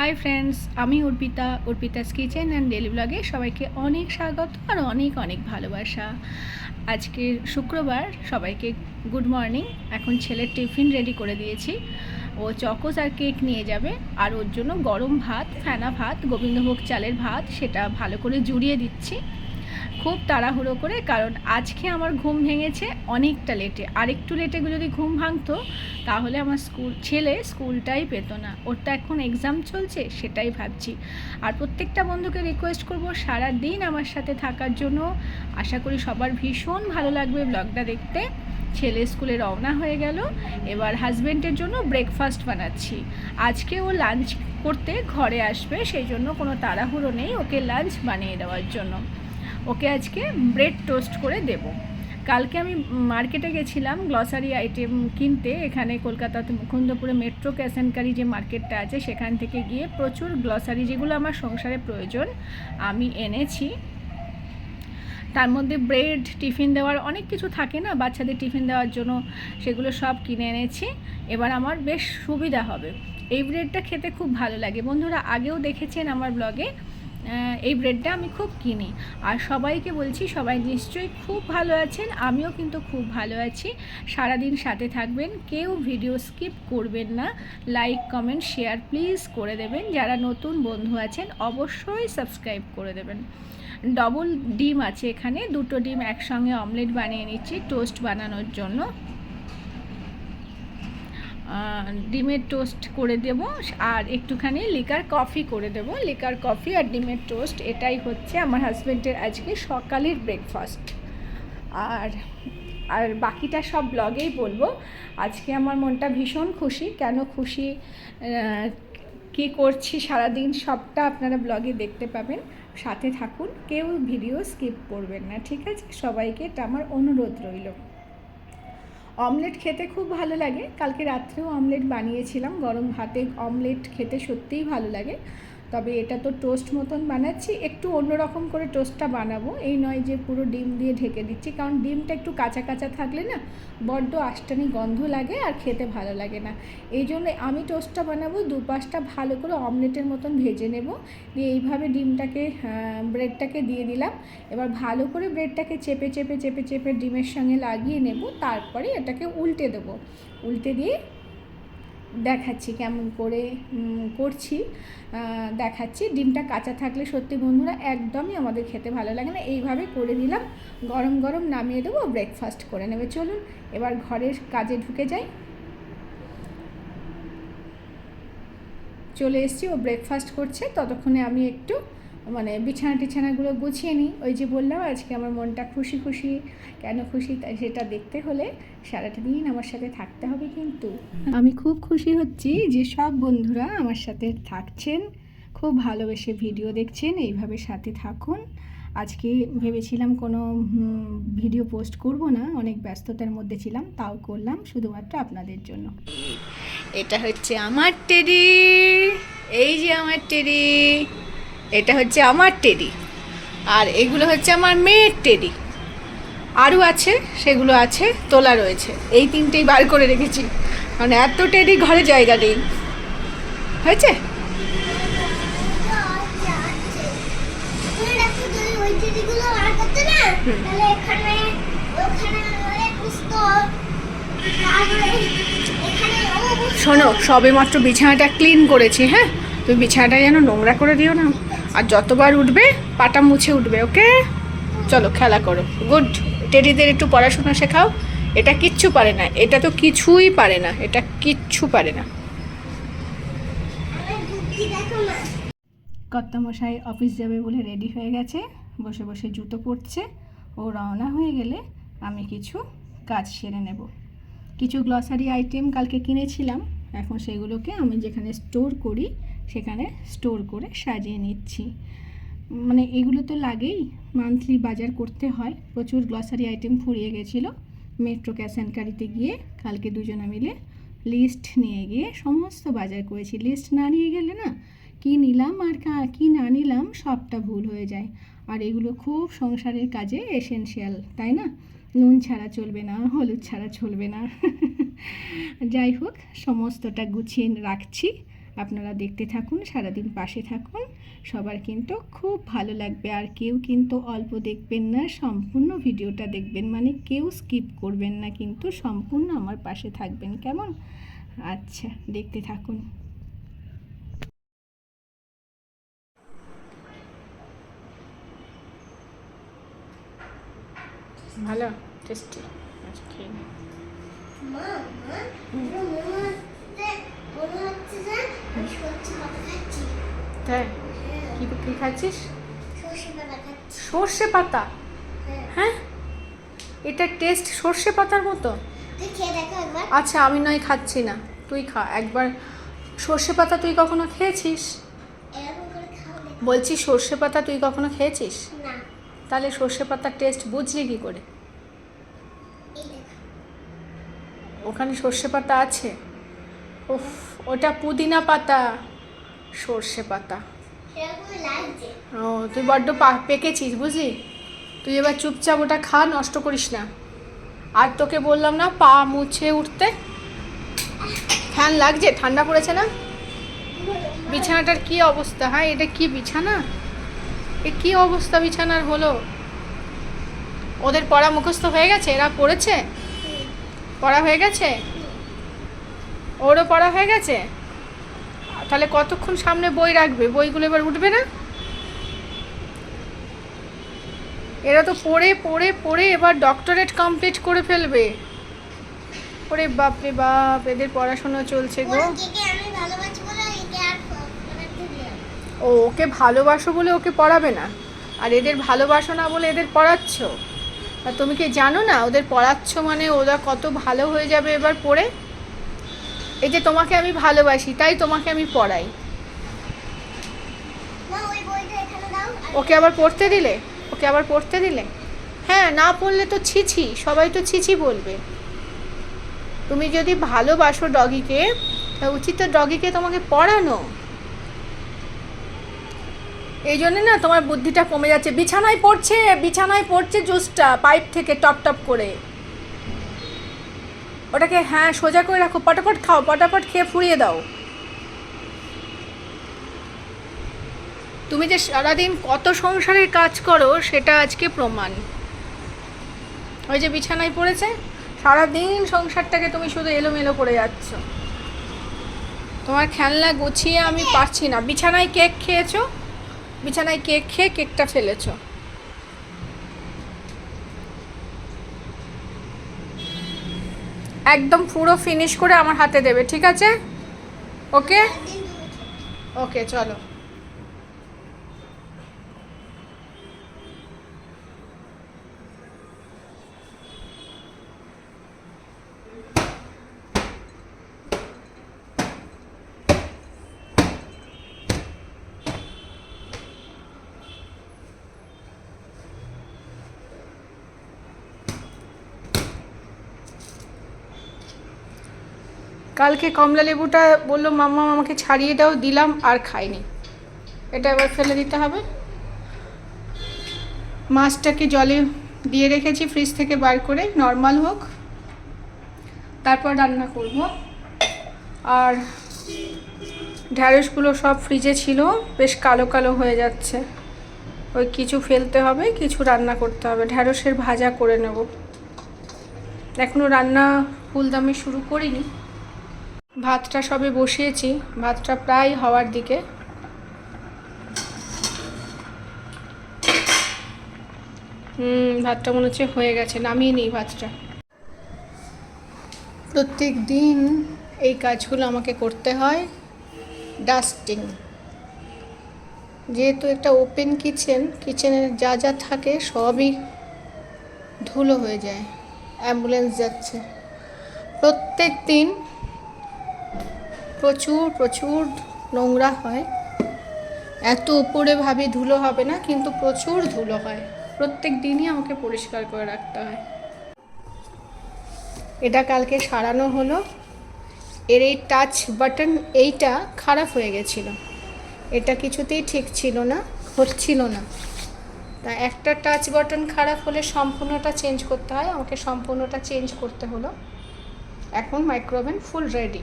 High friends আমি Arpita, Arpita's kitchen and daily ব্লগে সবাইকে অনেক স্বাগত আর অনেক অনেক ভালোবাসা। আজকে শুক্রবার, সবাইকে গুড মর্নিং এখন ছেলের টিফিন রেডি করে দিয়েছি। ও চকোস আর কেক নিয়ে যাবে। আর ওর জন্য গরম ভাত, ফেনা ভাত, গোবিন্দভোগ চালের ভাত, সেটা ভালো করে জুড়িয়ে দিচ্ছি। খুব তাড়াহুড়ো করে, কারণ আজকে আমার ঘুম ভেঙেছে অনেকটা লেটে। আর একটু লেটে যদি ঘুম ভাঙতো, তাহলে আমার স্কুল, ছেলে স্কুলটাই পেতো না। ওর তো এখন এক্সাম চলছে, সেটাই ভাবছি। আর প্রত্যেকটা বন্ধুকে রিকোয়েস্ট করব সারা দিন আমার সাথে থাকার জন্য। আশা করি সবার ভীষণ ভালো লাগবে ব্লগটা দেখতে। ছেলে স্কুলে রওনা হয়ে গেল, এবার হাজব্যান্ডের জন্য ব্রেকফাস্ট বানাচ্ছি। আজকে ও লাঞ্চ করতে ঘরে আসবে, সেই জন্য কোনো তাড়াহুড়ো নেই ওকে লাঞ্চ বানিয়ে দেওয়ার জন্য। ওকে আজকে ব্রেড টোস্ট করে দেব। কালকে আমি মার্কেটে গেছিলাম গ্লসারি আইটেম কিনতে, এখানে কলকাতাতে মুকুন্দপুরে মেট্রো ক্যাসেনকারি যে মার্কেটটা আছে, সেখান থেকে গিয়ে প্রচুর গ্লসারি যেগুলো আমার সংসারে প্রয়োজন, আমি এনেছি। তার মধ্যে ব্রেড, টিফিন দেওয়ার অনেক কিছু থাকে না, বাচ্চাদের টিফিন দেওয়ার জন্য সেগুলো সব কিনে এনেছি। এবার আমার বেশ সুবিধা হবে। এই ব্রেডটা খেতে খুব ভালো লাগে। বন্ধুরা, আগেও দেখেছেন আমার ব্লগে এই ব্রেডটা আমি খুব কিনি। আর সবাইকে বলছি, সবাই নিশ্চয়ই খুব ভালো আছেন, আমিও কিন্তু খুব ভালো আছি। সারাদিন সাথে থাকবেন, কেউ ভিডিও স্কিপ করবেন না। লাইক কমেন্ট শেয়ার প্লিজ করে দেবেন। যারা নতুন বন্ধু আছেন, অবশ্যই সাবস্ক্রাইব করে দেবেন। ডবল ডিম আছে এখানে, দুটো ডিম একসঙ্গে অমলেট বানিয়ে নিচ্ছি টোস্ট বানানোর জন্য। ডিমের টোস্ট করে দেব আর একটুখানি লিকার কফি করে দেব। লিকার কফি আর ডিমের টোস্ট, এটাই হচ্ছে আমার হাজব্যান্ডের আজকে সকালের ব্রেকফাস্ট আর আর বাকিটা সব ব্লগেই বলব। আজকে আমার মনটা ভীষণ খুশি। কেন খুশি? কী করছি সারাদিন সবটা আপনারা ব্লগে দেখতে পাবেন। সাথে থাকুন, কেউ ভিডিও স্কিপ করবেন না, ঠিক আছে? সবাইকে এটা আমার অনুরোধ রইল। অমলেট খেতে খুব ভালো লাগে। কালকে রাত্রেও অমলেট বানিয়েছিলাম। গরম ভাতে অমলেট খেতে সত্যিই ভালো লাগে। তবে এটা তো টোস্ট মতন বানাচ্ছি, একটু অন্যরকম করে টোস্টটা বানাবো। এই নয় যে পুরো ডিম দিয়ে ঢেকে দিচ্ছি, কারণ ডিমটা একটু কাঁচা কাঁচা থাকলে না বড্ড আষ্টানি গন্ধ লাগে আর খেতে ভালো লাগে না। এই জন্য আমি টোস্টটা বানাবো, দুপাশটা ভালো করে অমলেটের মতন ভেজে নেব। দিয়ে এইভাবে ডিমটাকে ব্রেডটাকে দিয়ে দিলাম। এবার ভালো করে ব্রেডটাকে চেপে চেপে চেপে চেপে ডিমের সঙ্গে লাগিয়ে নেব, তারপরে এটাকে উল্টে দেবো। উল্টে দিয়ে দেখাচ্ছি কেমন করে করছি। দেখাচ্ছি। ডিমটা কাঁচা থাকলে সত্যি বন্ধুরা একদমই আমাদের খেতে ভালো লাগে না। এইভাবে করে নিলাম। গরম গরম নামিয়ে দেবো ব্রেকফাস্ট করে নেবে। চলুন, এবার ঘরের কাজে ঢুকে যাই। চলে এসছি, ও ব্রেকফাস্ট করছে। ততক্ষণে আমি একটু মানে বিছানা টিছানাগুলো গুছিয়ে নিই। ওই যে বললাম, আজকে আমার মনটা খুশি খুশি। কেন খুশি? সেটা দেখতে হলে সারাটা দিন আমার সাথে থাকতে হবে কিন্তু। আমি খুব খুশি হচ্ছি যে সব বন্ধুরা আমার সাথে থাকছেন। খুব ভালোবেসে ভিডিও দেখছেন, এইভাবে সাথে থাকুন। আজকে ভেবেছিলাম কোনো ভিডিও পোস্ট করব না, অনেক ব্যস্ততার মধ্যে ছিলাম, তাও করলাম, শুধুমাত্র আপনাদের জন্য। এটা হচ্ছে আমার টেডি এই যে আমার টেডি এটা হচ্ছে আমার টেডি আর এগুলো হচ্ছে আমার মেয়ের টেডি আরও আছে, সেগুলো আছে, তোলা রয়েছে। এই তিনটেই বার করে রেখেছি। কারণ এত টেডি ঘরে জায়গা নেই। হয়েছে? শোনো সবে মাত্র বিছানাটা ক্লিন করেছি হ্যাঁ? তুমি বিছানাটা যেন নোংরা করে দিও না। আর যতবার উঠবে, পাটা মুছে উঠবে, ওকে? চলো, খেলা করো। গুড। টেডিদের একটু পড়াশোনা শেখাও। এটা কিচ্ছু পারে না। এটা তো কিছুই পারে না। এটা কিচ্ছু পারে না। কর্তামশাই অফিস যাবে বলে রেডি হয়ে গেছে। বসে বসে জুতো পরছে। ও রওনা হয়ে গেলে আমি কিছু কাজ সেরে নেব। কিছু গ্লসারি আইটেম কালকে কিনেছিলাম। এখন সেগুলোকে আমি যেখানে স্টোর করি সেখানে স্টোর করে সাজিয়ে নিচ্ছি। মানে এগুলো তো লাগেই মান্থলি বাজার করতে হয়। প্রচুর গ্লসারি আইটেম ফুরিয়ে গেছিল। মেট্রো ক্যাশ অ্যান্ড কারিতে গিয়ে কালকে দুজনে মিলে লিস্ট নিয়ে গিয়ে সমস্ত বাজার করেছি। লিস্ট না নিয়ে গেলে না, কি নিলাম আর কি না নিলাম সবটা ভুল হয়ে যায়। আর এগুলো খুব সংসারের কাজে এসেনশিয়াল তাই না? নুন ছাড়া চলবে না, হলুদ ছাড়া চলবে না। যাই হোক, সমস্তটা গুছিয়ে রাখছি। আপনারা দেখতে থাকুন সারাদিন পাশে থাকুন। সবার কিন্তু খুব ভালো লাগবে। আর কেউ কিন্তু অল্প দেখবেন না সম্পূর্ণ ভিডিওটা দেখবেন। মানে কেউ স্কিপ করবেন না কিন্তু সম্পূর্ণ আমার পাশে থাকবেন। কেমন? আচ্ছা দেখতে থাকুন। ভালো টেস্টি আচ্ছা খেয়ে নিই। মা মা। পুরো মনে হচ্ছে হচ্ছে যে আমি সত্যি কথা খাচ্ছি তাই কি কি খাচ্ছিস সর্ষে পাতা খাচ্ছি সর্ষে পাতা হ্যাঁ এটা টেস্ট সর্ষে পাতার মতো আচ্ছা আমি নয় খাচ্ছি না তুই খা একবার সর্ষে পাতা তুই কখনো খেয়েছিস বলছি সর্ষে পাতা তুই কখনো খেয়েছিস তাহলে সর্ষে পাতার টেস্ট বুঝলি কি করে ওখানে সর্ষে পাতা আছে উফ ওটা পুদিনা পাতা সর্ষে পাতা। ও তুই বড্ড পেকেছিস বুঝলি? তুই এবার চুপচাপ ওটা খা নষ্ট করিস না। আর তোকে বললাম না পা মুছে উঠতে। ফ্যান লাগছে? ঠান্ডা পড়েছে না? বিছানাটার কি অবস্থা? হ্যাঁ এটা কি বিছানা? এ কি অবস্থা বিছানার হলো? ওদের পড়া মুখস্থ হয়ে গেছে? এরা পড়েছে? পড়া হয়ে গেছে? ওরও পড়া হয়ে গেছে? তাহলে কতক্ষণ সামনে বই রাখবে? বইগুলো এবার উঠবে না? এরা তো পড়ে পড়ে পড়ে এবার ডক্টরেট কমপ্লিট করে ফেলবে। ওরে বাপরে বাপ এদের পড়াশোনা চলছে গো। ও ওকে ভালোবাসো বলে ওকে পড়াবে না? আর এদের ভালোবাসো না বলে এদের পড়াচ্ছ? আর তুমি কি জানো না ওদের পড়াচ্ছ মানে ওরা কত ভালো হয়ে যাবে এবার পড়ে? এই যে তোমাকে আমি ভালোবাসি তাই তোমাকে আমি পড়াই। ওকে আবার পড়তে দিলে? ওকে আবার পড়তে দিলে? হ্যাঁ না পড়লে তো ছিছি সবাই তো ছিছি বলবে। তুমি যদি ভালোবাসো ডগিকে তা উচিত তো ডগিকে তোমাকে পড়ানো। এই জন্য না তোমার বুদ্ধিটা কমে যাচ্ছে। বিছানায় পড়ছে বিছানায় পড়ছে জুসটা পাইপ থেকে টপ টপ করে। ওটাকে হ্যাঁ সোজা করে রাখো, পটাপট খাও, পটাপট খেয়ে ফুরিয়ে দাও। তুমি যে সারাদিন কত সংসারের কাজ করো, সেটা আজকে প্রমাণ। ওই যে বিছানায় পড়েছে, সারাদিন সংসারটাকে তুমি শুধু এলোমেলো করে যাচ্ছ। তোমার খেলনা গুছিয়ে আমি পারছি না। বিছানায় কেক খেয়েছো? বিছানায় কেক খেয়ে কেকটা ফেলেছো। একদম পুরো ফিনিশ করে আমার হাতে দেবে ঠিক আছে ওকে। ওকে চলো কালকে কমলা লেবুটা বলল, মাম্মা, আমাকে ছাড়িয়ে দাও, দিলাম আর খাইনি। এটা এবার ফেলে দিতে হবে। মাছটাকে জলে দিয়ে রেখেছি ফ্রিজ থেকে বার করে, নর্মাল হোক। তারপর রান্না করব। আর ঢ্যাঁড়সগুলো সব ফ্রিজে ছিল, বেশ কালো কালো হয়ে যাচ্ছে। ওই কিছু ফেলতে হবে, কিছু রান্না করতে হবে। ঢ্যাঁড়সের ভাজা করে নেব। এখনও রান্না ফুলদামি শুরু করিনি। ভাতটা সবে বসিয়েছি, ভাতটা প্রায় হওয়ার দিকে। হুম, ভাতটা মনে হচ্ছে হয়ে গেছে, নামিয়ে নিই ভাতটা। প্রত্যেক দিন এই কাজগুলো আমাকে করতে হয়, ডাস্টিং। যেহেতু একটা ওপেন কিচেন কিচেনের যা যা থাকে সবই ধুলো হয়ে যায়, অ্যাম্বুলেন্স যাচ্ছে। প্রত্যেক দিন প্রচুর প্রচুর নোংরা হয়। এত উপরে ভাবি ধুলো হবে না, কিন্তু প্রচুর ধুলো হয়। প্রত্যেক দিনই আমাকে পরিষ্কার করে রাখতে হয়। এটা কালকে সারানো হলো। এর এই টাচ বাটন এইটা খারাপ হয়ে গেছিল। এটা কিছুতেই ঠিক ছিল না, হচ্ছিল না। তা একটা টাচ বাটন খারাপ হলে সম্পূর্ণটা চেঞ্জ করতে হয়। আমাকে সম্পূর্ণটা চেঞ্জ করতে হলো। এখন মাইক্রোওভেন ফুল রেডি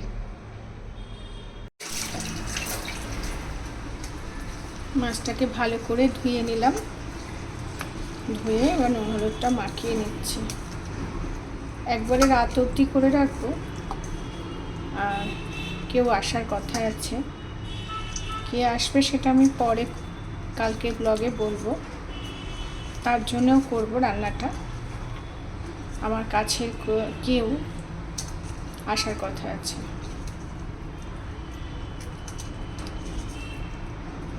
মাছটাকে ভালো করে ধুয়ে নিলাম। ধুয়ে এবার নুন হলুদটা মাখিয়ে নিচ্ছি। একবারে রাত অবধি করে রাখব। আর কেউ আসার কথা আছে। কে আসবে সেটা আমি পরে কালকে ব্লগে বলব। তার জন্যও করব রান্নাটা। আমার কাছে কেউ আসার কথা আছে।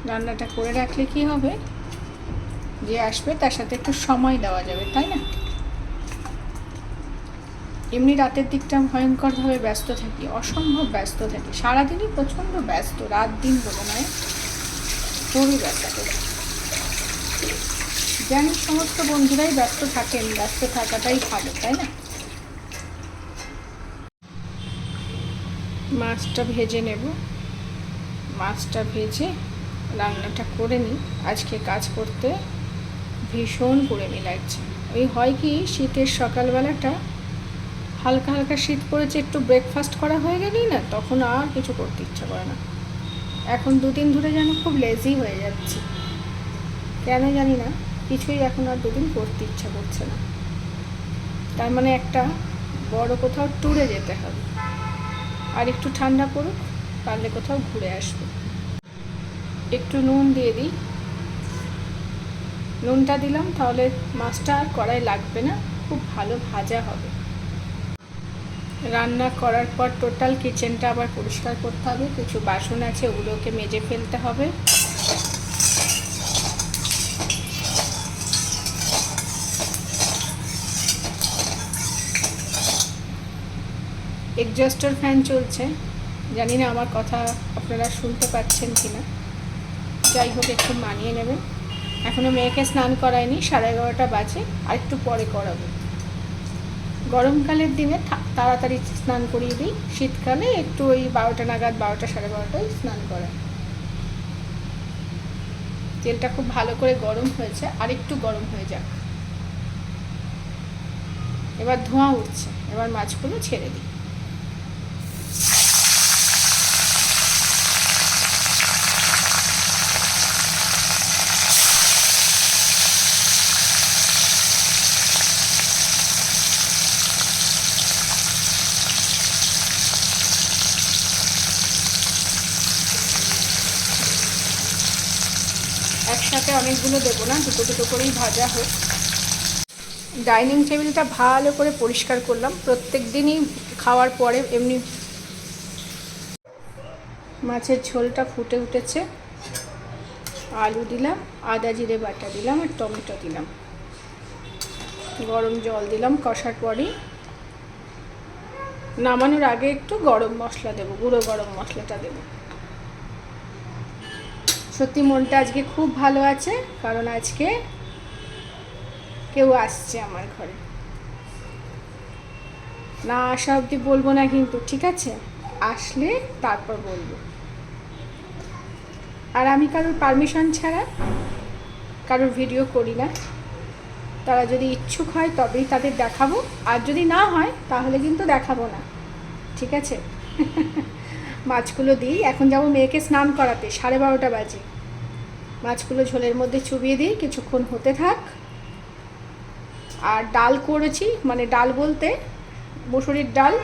রান্নাটা করে রাখলে কি হবে? যে আসবে তার সাথে একটু সময় দেওয়া যাবে, তাই না? এমনি রাতের দিকটা ভয়ঙ্করভাবে ব্যস্ত থাকি, অসম্ভব ব্যস্ত থাকি। সারাদিনই প্রচণ্ড ব্যস্ত, রাত দিন বলে নয় খুবই ব্যস্ত। জানি সমস্ত বন্ধুরাই ব্যস্ত থাকেন, ব্যস্ত থাকাটাই ভালো, তাই না? মাছটা ভেজে নেব। মাছটা ভেজে রান্নাটা করে নিই আজকে কাজ করতে ভীষণ কুড়েমি লাগছে। ওই হয় কি, শীতের সকালবেলাটা হালকা হালকা শীত পড়েছে, একটু ব্রেকফাস্ট করা হয়ে গেলেই না, তখন আর কিছু করতে ইচ্ছা করে না। এখন দুদিন ধরে যেন খুব লেজি হয়ে যাচ্ছে। কেন জানি না, কিছুই এখন আর দুদিন করতে ইচ্ছা করছে না। তার মানে একটা বড় কোথাও ট্যুরে যেতে হবে। আর একটু ঠান্ডা পড়ুক, পারলে কোথাও ঘুরে আসব। একটু নুন দিয়ে দিই। নুনটা দিলাম, তাহলে মাছটা আর কড়াই লাগবে না, খুব ভালো ভাজা হবে। রান্না করার পর টোটাল কিচেনটা আবার পরিষ্কার করতে হবে, কিছু বাসন আছে, ওগুলোকে মেজে ফেলতে হবে। এক্সজস্টার ফ্যান চলছে, জানি না আমার কথা আপনারা শুনতে পাচ্ছেন কি না যাই হোক, একটু মানিয়ে নেবেন এখনও মেয়েকে স্নান করায়নি, সাড়ে এগারোটা বাজে, আর একটু পরে করাবো। গরমকালের দিনে তাড়াতাড়ি স্নান করিয়ে দিই। শীতকালে একটু ওই বারোটা নাগাদ, বারোটা সাড়ে বারোটায় স্নান করায় তেলটা খুব ভালো করে গরম হয়েছে, আর একটু গরম হয়ে যাক। এবার ধোঁয়া উঠছে, এবার মাছগুলো ছেড়ে দিই। একসাথে অনেকগুলো দেবো না, দুটো দুটো করেই ভাজা হোক। ডাইনিং টেবিলটা ভালো করে পরিষ্কার করলাম। প্রত্যেক দিনই খাওয়ার পরে এমনি মাছের ঝোলটা ফুটে উঠেছে। আলু দিলাম, আদা জিরে বাটা দিলাম আর টমেটো দিলাম। গরম জল দিলাম কষার পরেই। নামানোর আগে একটু গরম মশলা দেবো, গুঁড়ো গরম মশলাটা দেবো। সত্যি মনটা আজকে খুব ভালো আছে, কারণ আজকে কেউ আসছে আমার ঘরে। না আসা অবধি বলব না কিন্তু, ঠিক আছে? আসলে তারপর বলব। আর আমি কারোর পারমিশন ছাড়া কারোর ভিডিও করি না। তারা যদি ইচ্ছুক হয় তবেই তাদের দেখাবো, আর যদি না হয় তাহলে কিন্তু দেখাবো না। ঠিক আছে? মাছগুলো দিই। এখন যাব মেয়েকে স্নান করাতে, সাড়ে বারোটা বাজে। মাছগুলো ঝোলের মধ্যে চুবিয়ে দিই, কিছুক্ষণ হতে থাক। আর ডাল করেছি মানে ডাল বলতে মুসুরির ডাল।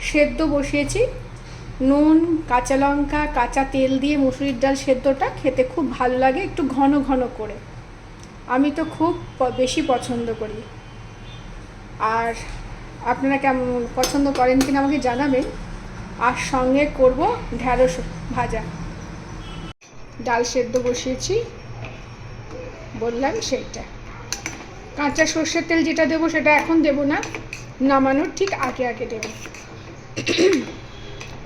সেদ্ধ বসিয়েছি। নুন, কাঁচা লঙ্কা, কাঁচা তেল দিয়ে মুসুরির ডাল সেদ্ধটা খেতে খুব ভালো লাগে, একটু ঘন ঘন করে। আমি তো খুব বেশি পছন্দ করি। আর আপনারা কেমন, পছন্দ করেন কিনা আমাকে জানাবেন। আর সঙ্গে করব ঢ্যাঁড়স ভাজা। ডাল সেদ্ধ বসিয়েছি, বললাম সেইটা। কাঁচা সর্ষের তেল যেটা দেবো সেটা এখন দেব না, নামানোর ঠিক আগে আগে দেব।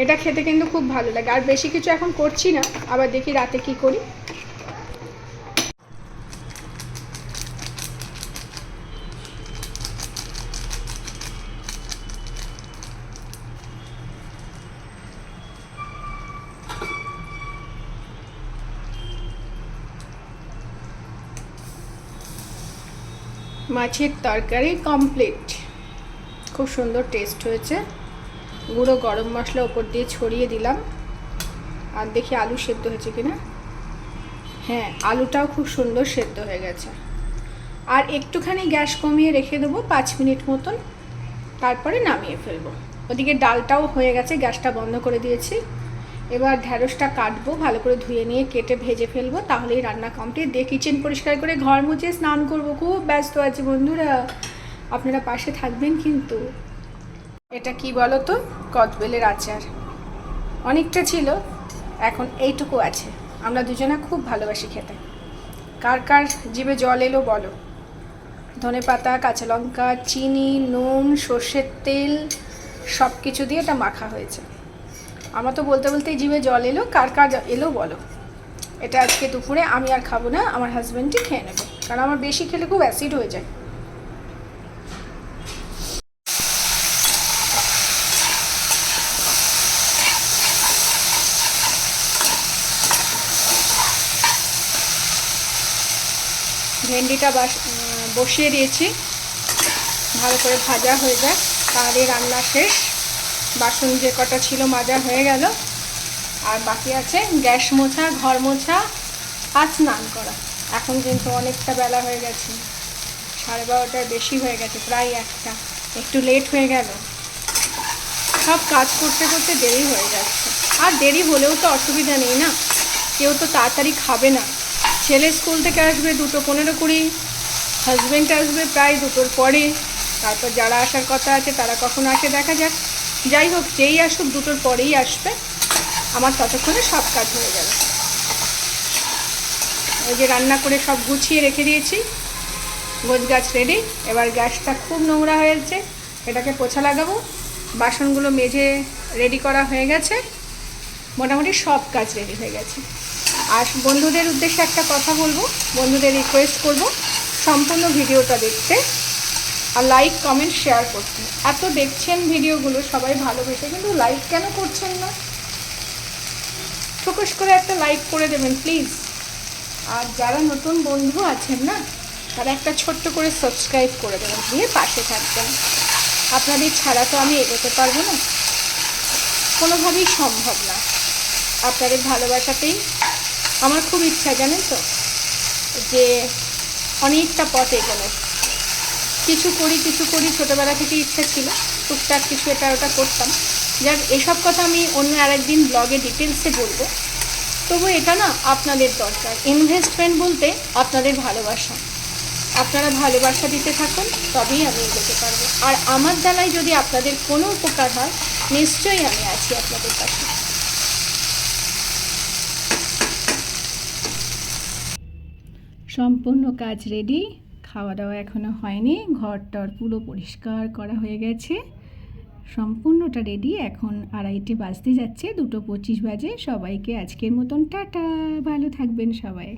এটা খেতে কিন্তু খুব ভালো লাগে। আর বেশি কিছু এখন করছি না, আবার দেখি রাতে কি করি। মাছের তরকারি কমপ্লিট খুব সুন্দর টেস্ট হয়েছে। গুঁড়ো গরম মশলা ওপর দিয়ে ছড়িয়ে দিলাম। আর দেখি আলু সেদ্ধ হয়েছে কিনা? হ্যাঁ আলুটাও খুব সুন্দর সেদ্ধ হয়ে গেছে। আর একটুখানি গ্যাস কমিয়ে রেখে দেবো পাঁচ মিনিট মতন। তারপরে নামিয়ে ফেলব। ওদিকে ডালটাও হয়ে গেছে, গ্যাসটা বন্ধ করে দিয়েছি। এবার ঢ্যাঁড়সটা কাটবো, ভালো করে ধুয়ে নিয়ে কেটে ভেজে ফেলব, তাহলেই রান্না কমপ্লিট দিয়ে কিচেন পরিষ্কার করে ঘর মুছে স্নান করব। খুব ব্যস্ত আছি বন্ধুরা। আপনারা পাশে থাকবেন কিন্তু। এটা কি বলো তো কদবেলের আচার। অনেকটা ছিল, এখন এইটুকু আছে। আমরা দুজনে খুব ভালোবাসি খেতে। কার কার জিভে জল এলো বলো? ধনে পাতা, কাঁচা লঙ্কা, চিনি, নুন, সর্ষের তেল সব কিছু দিয়ে এটা মাখা হয়েছে। আমার তো বলতে বলতেই জিভে জল এলো, কার কার এলো বলো। এটা আজকে দুপুরে আমি আর খাব না, আমার হাজব্যান্ডই খেয়ে নেবে। কারণ আমার বেশি খেলে খুব অ্যাসিড হয়ে যায়। ভেন্ডিটা বাস বসিয়ে দিয়েছি। ভালো করে ভাজা হয়ে যায় তাহলে রান্না শেষ। বাসন যে কটা ছিল মাজা হয়ে গেল। আর বাকি আছে গ্যাস মোছা, ঘর মোছা আর স্নান করা। এখন কিন্তু অনেকটা বেলা হয়ে গেছে। সাড়ে বারোটার বেশি হয়ে গেছে, প্রায় একটা। একটু লেট হয়ে গেল। সব কাজ করতে করতে দেরি হয়ে যাচ্ছে। আর দেরি হলেও তো অসুবিধা নেই না? কেউ তো তাড়াতাড়ি খাবে না। ছেলে স্কুল থেকে আসবে দুটো পনেরো কুড়ি হাজব্যান্ড আসবে প্রায় দুটোর পরে। তারপর যারা আসার কথা আছে তারা কখন আসে দেখা যাক। যাই হোক, যেই আসুক, দুটোর পরেই আসবে। আমার ততক্ষণে সব কাজ হয়ে যাবে। ওই যে রান্না করে সব গুছিয়ে রেখে দিয়েছি। গোছ গাছ রেডি এবার গ্যাসটা খুব নোংরা হয়েছে এটাকে পোছা লাগাবো। বাসনগুলো মেজে রেডি করা হয়ে গেছে। মোটামুটি সব কাজ রেডি হয়ে গেছে। আর বন্ধুদের উদ্দেশ্যে একটা কথা বলব। বন্ধুদের রিকোয়েস্ট করব। সম্পূর্ণ ভিডিওটা দেখতে। আর লাইক কমেন্ট শেয়ার করতে। এত দেখছেন ভিডিওগুলো, সবাই ভালোবেসে, কিন্তু লাইক কেন করছেন না? ফোকাস করে একটা লাইক করে দেবেন প্লিজ আর যারা নতুন বন্ধু আছেন না, তারা একটা ছোট্ট করে সাবস্ক্রাইব করে দেবেন, দিয়ে পাশে থাকবেন। আপনাদের ছাড়া তো আমি এগোতে পারব না। কোনোভাবেই সম্ভব না। আপনাদের ভালোবাসাতেই আমার খুব ইচ্ছা, জানেন তো? যে অনেকটা পথ এগোনো কিছু করি কিছু করি, ছোটোবেলা থেকে ইচ্ছা ছিল, টুকটাক কিছু এটা ওটা করতাম। যাক, এসব কথা আমি অন্য আরেকদিন ব্লগে ডিটেলসে বলব। তবু এটা না আপনাদের দরকার। ইনভেস্টমেন্ট বলতে আপনাদের ভালোবাসা। আপনারা ভালোবাসা দিতে থাকুন, তবেই আমি এগোতে পারব। আর আমার দ্বারাই যদি আপনাদের কোনো উপকার হয়, নিশ্চয়ই আমি আছি আপনাদের কাছে সম্পূর্ণ কাজ রেডি খাওয়া দাওয়া এখনও হয়নি। ঘর টর পুরো পরিষ্কার করা হয়ে গেছে। সম্পূর্ণটা রেডি এখন আড়াইটে বাজতে যাচ্ছে, দুটো পঁচিশ বাজে। সবাইকে আজকের মতন টাটা। ভালো থাকবেন সবাই।